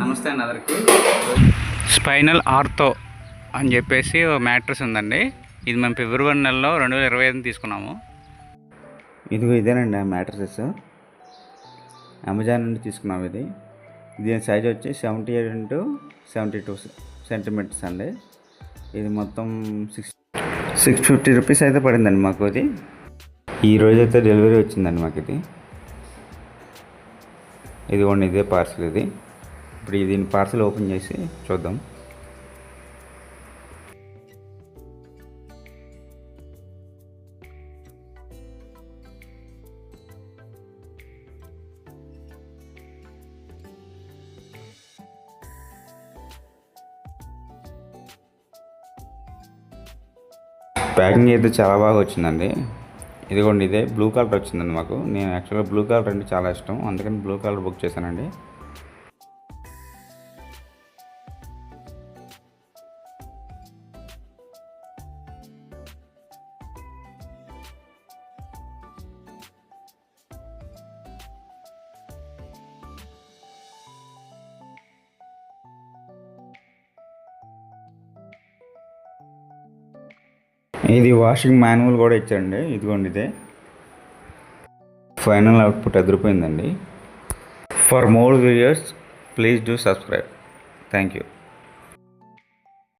నమస్తే అండి అందరికి. స్పైనల్ ఆర్తో అని చెప్పేసి మ్యాట్రస్ ఉందండి. ఇది మేము ఫిబ్రవరి నెలలో రెండు వేల ఇరవై ఐదు తీసుకున్నాము. ఇదిగో ఇదేనండి ఆ మ్యాట్రసెస్ అమెజాన్ నుండి తీసుకున్నాం ఇది. దీని సైజ్ వచ్చి seventy eight into seventy two centimeters అండి. ఇది మొత్తం సిక్స్ సిక్స్ ఫిఫ్టీ రూపీస్ అయితే పడిందండి మాకు ఇది. ఈ రోజైతే అయితే డెలివరీ వచ్చిందండి మాకు ఇది. ఇదిగోండి ఇదే పార్సల్ ఇది. ఇప్పుడు ఈ దీని పార్సల్ ఓపెన్ చేసి చూద్దాం. ప్యాకింగ్ అయితే చాలా బాగా వచ్చిందండి. ఇదిగోండి ఇదే బ్లూ కలర్ వచ్చిందండి మాకు. నేను యాక్చువల్గా బ్లూ కలర్ అంటే చాలా ఇష్టం. అందుకని బ్లూ కలర్ బుక్ చేశానండి. ఇది వాషింగ్ మాన్యువల్ కూడా ఇచ్చండి ఇదిగోండి ఇదే. Final output ఎదిరిపోయిందండి. For more videos please do subscribe. Thank you.